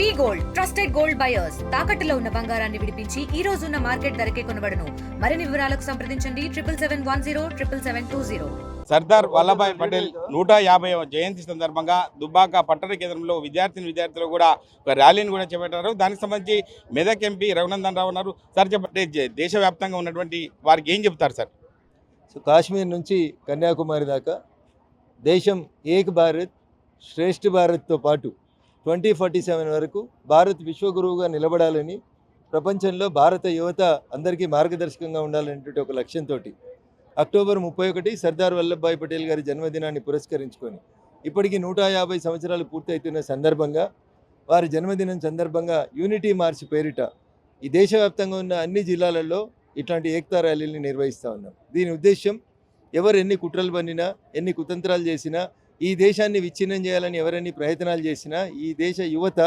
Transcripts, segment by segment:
We gold trusted gold buyers. తాకట్టులో ఉన్న బంగారాన్ని విడిపించి ఈ రోజు ఉన్న మార్కెట్ ధరకే కొనబడను. మరిన్ని వివరాలకు సంప్రదించండి. Triple seven one zero triple seven two zero. Sardar Vallabhbhai Patel నూట యాభై జయంతి సందర్భంగా దుబ్బాక పట్టణ కేంద్రంలో విద్యార్థిని విద్యార్థులు కూడా ఒక ర్యాలీని కూడా చేపట్టారు. దానికి సంబంధించి మెదక్ ఎంపీ రఘునందన్ రావు ఉన్నారు. సార్ చెప్పండి దేశవ్యాప్తంగా ఉన్నటువంటి వారికి ఏం చెప్తారు సార్? సో కాశ్మీర్ నుంచి కన్యాకుమారి దాకా దేశం ఏక్ భారత్ శ్రేష్ఠ భారత్తో పాటు ట్వంటీ ఫార్టీ సెవెన్ వరకు భారత్ విశ్వగురువుగా నిలబడాలని ప్రపంచంలో భారత యువత అందరికీ మార్గదర్శకంగా ఉండాలనేటువంటి ఒక లక్ష్యంతో అక్టోబర్ ముప్పై ఒకటి సర్దార్ వల్లభాయ్ పటేల్ గారి జన్మదినాన్ని పురస్కరించుకొని ఇప్పటికి నూట యాభై సంవత్సరాలు పూర్తయితున్న సందర్భంగా వారి జన్మదినం సందర్భంగా యూనిటీ మార్చ్ పేరిట ఈ దేశవ్యాప్తంగా ఉన్న అన్ని జిల్లాలలో ఇట్లాంటి ఏక్తా ర్యాలీని నిర్వహిస్తూ ఉన్నాం. దీని ఉద్దేశం ఎవరు ఎన్ని కుట్రలు పన్నినా ఎన్ని కుతంత్రాలు చేసినా ఈ దేశాన్ని విచ్ఛిన్నం చేయాలని ఎవరన్నీ ప్రయత్నాలు చేసినా ఈ దేశ యువత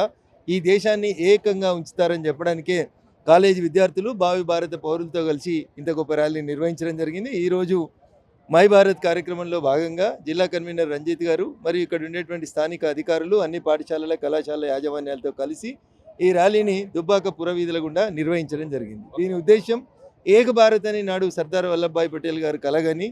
ఈ దేశాన్ని ఏకంగా ఉంచుతారని చెప్పడానికే కాలేజీ విద్యార్థులు భావి భారత పౌరులతో కలిసి ఇంత గొప్ప ర్యాలీ నిర్వహించడం జరిగింది. ఈరోజు మై భారత్ కార్యక్రమంలో భాగంగా జిల్లా కన్వీనర్ రంజిత్ గారు మరియు ఇక్కడ ఉండేటువంటి స్థానిక అధికారులు అన్ని పాఠశాలల కళాశాల యాజమాన్యాలతో కలిసి ఈ ర్యాలీని దుబ్బాక పురవీధుల గుండా నిర్వహించడం జరిగింది. దీని ఉద్దేశం ఏక భారత్ అని నాడు సర్దార్ వల్లభాయ్ పటేల్ గారు కలగని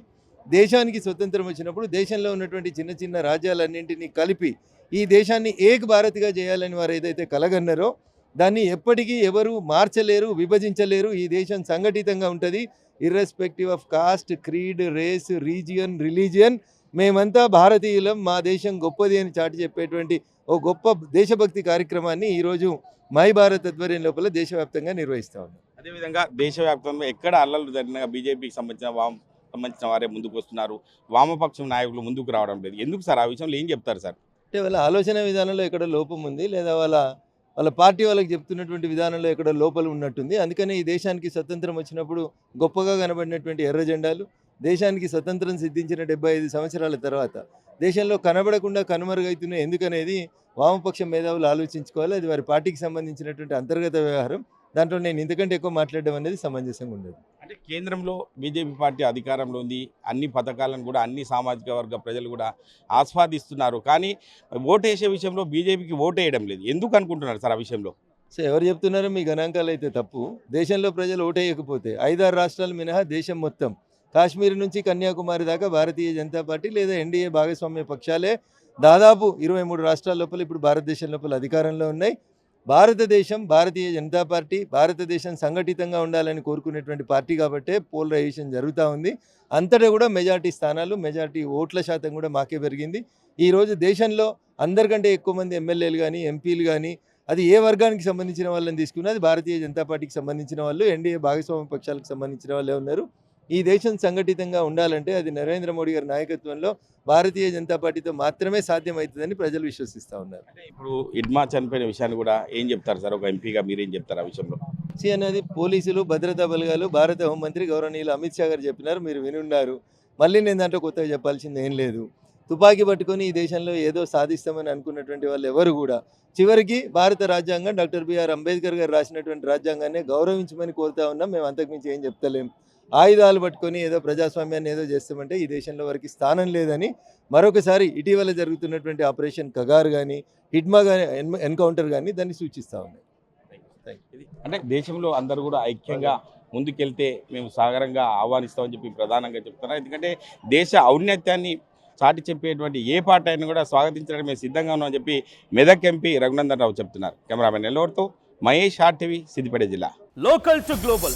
దేశానికి స్వతంత్రం వచ్చినప్పుడు దేశంలో ఉన్నటువంటి చిన్న చిన్న రాజ్యాలన్నింటినీ కలిపి ఈ దేశాన్ని ఏక్ భారత్గా చేయాలని వారు ఏదైతే కలగన్నారో దాన్ని ఎప్పటికీ ఎవరు మార్చలేరు విభజించలేరు. ఈ దేశం సంఘటితంగా ఉంటుంది. Irrespective of caste creed race region religion మేమంతా భారతీయులం. మా దేశం గొప్పది అని చాటి చెప్పేటువంటి ఓ గొప్ప దేశభక్తి కార్యక్రమాన్ని ఈరోజు మై భారత్ ఆధ్వర్యం లోపల దేశవ్యాప్తంగా నిర్వహిస్తా ఉన్నాం. అదేవిధంగా దేశవ్యాప్తంగా ఎక్కడ అల్లలు జరిగిన బీజేపీకి సంబంధించిన వామ సంబంధించిన వారే ముందుకు వస్తున్నారు. వామపక్షం నాయకులు ముందుకు రావడం లేదు. ఎందుకు సార్? ఆ విషయంలో ఏం చెప్తారు సార్? అంటే వాళ్ళ ఆలోచన విధానంలో ఎక్కడ లోపం ఉంది? లేదా వాళ్ళ వాళ్ళ పార్టీ వాళ్ళకి చెప్తున్నటువంటి విధానంలో ఎక్కడ లోపల ఉన్నట్టుంది? అందుకనే ఈ దేశానికి స్వతంత్రం వచ్చినప్పుడు గొప్పగా కనబడినటువంటి ఎర్ర జెండాలు దేశానికి స్వతంత్రం సిద్ధించిన డెబ్బై ఐదు సంవత్సరాల తర్వాత దేశంలో కనబడకుండా కనుమరుగైతున్న ఎందుకనేది? వామపక్ష మేధావులు ఆలోచించుకోవాలి. అది వారి పార్టీకి సంబంధించినటువంటి అంతర్గత వ్యవహారం. దాంట్లో నేను ఇంతకంటే ఎక్కువ మాట్లాడడం అనేది సమంజసంగా ఉండదు. అంటే కేంద్రంలో బీజేపీ పార్టీ అధికారంలో ఉంది. అన్ని పథకాలను కూడా అన్ని సామాజిక వర్గ ప్రజలు కూడా ఆస్వాదిస్తున్నారు. కానీ ఓటేసే విషయంలో బీజేపీకి ఓటేయడం లేదు. ఎందుకు అనుకుంటున్నారు సార్ ఆ విషయంలో? సో ఎవరు చెప్తున్నారో? మీ గణాంకాలు అయితే తప్పు. దేశంలో ప్రజలు ఓటేయకపోతే ఐదారు రాష్ట్రాలు మినహా దేశం మొత్తం. కాశ్మీర్ నుంచి కన్యాకుమారి దాకా భారతీయ జనతా పార్టీ లేదా ఎన్డీఏ భాగస్వామ్య పక్షాలే దాదాపు ఇరవై మూడు రాష్ట్రాల లోపల ఇప్పుడు భారతదేశం లోపల అధికారంలో ఉన్నాయి. భారతదేశం భారతీయ జనతా పార్టీ భారతదేశం సంఘటితంగా ఉండాలని కోరుకునేటువంటి పార్టీ కాబట్టే పోలరైజేషన్ జరుగుతూ ఉంది. అంతటా కూడా మెజార్టీ స్థానాలు మెజార్టీ ఓట్ల శాతం కూడా మాకే పెరిగింది. ఈరోజు దేశంలో అందరికంటే ఎక్కువ మంది ఎమ్మెల్యేలు కానీ ఎంపీలు కానీ అది ఏ వర్గానికి సంబంధించిన వాళ్ళని తీసుకున్నా అది భారతీయ జనతా పార్టీకి సంబంధించిన వాళ్ళు ఎన్డీఏ భాగస్వామ్య పక్షాలకు సంబంధించిన వాళ్ళే ఉన్నారు. ఈ దేశం సంఘటితంగా ఉండాలంటే అది నరేంద్ర మోడీ గారి నాయకత్వంలో భారతీయ జనతా పార్టీతో మాత్రమే సాధ్యమవుతుందని ప్రజలు విశ్వసిస్తూ ఉన్నారు. ఇప్పుడు ఇడ్మా చనిపోయిన విషయాన్ని కూడా ఏం చెప్తారు సార్? ఒక ఎంపీగా మీరేం చెప్తారు ఆ విషయంలో? సి అనేది పోలీసులు భద్రతా బలగాలు భారత హోంమంత్రి గౌరవనీయులు అమిత్ షా గారు చెప్పినారు మీరు వినున్నారు మళ్ళీ నేను దాంట్లో కొత్తగా చెప్పాల్సింది ఏం లేదు. తుపాకీ పట్టుకొని ఈ దేశంలో ఏదో సాధిస్తామని అనుకున్నటువంటి వాళ్ళు ఎవరు కూడా చివరికి భారత రాజ్యాంగం డాక్టర్ బిఆర్ అంబేద్కర్ గారు రాసినటువంటి రాజ్యాంగాన్ని గౌరవించమని కోరుతా ఉన్నాం. మేము అంతకుమించి ఏం చెప్తలేం. ఆయుధాలు పట్టుకొని ఏదో ప్రజాస్వామ్యాన్ని ఏదో చేస్తామంటే ఈ దేశంలో వారికి స్థానం లేదని మరొకసారి ఇటీవల జరుగుతున్నటువంటి ఆపరేషన్ కగార్ కానీ హిడ్మా కానీ ఎన్కౌంటర్ కానీ దాన్ని సూచిస్తూ ఉన్నాయి. ఇది అంటే దేశంలో అందరూ కూడా ఐక్యంగా ముందుకెళ్తే మేము సాగరంగా ఆహ్వానిస్తామని చెప్పి ప్రధానంగా చెప్తున్నారు. ఎందుకంటే దేశ ఔన్నత్యాన్ని చాటి చెప్పేటువంటి ఏ పార్టీ అయినా కూడా స్వాగతించడానికి మేము సిద్ధంగా ఉన్నామని చెప్పి మెదక్ ఎంపీ రఘునందన్ రావు చెప్తున్నారు. కెమెరామెన్ నెల్లూరుతో మహేష్ ఆర్టీవీ సిద్దిపేట జిల్లా. Local to global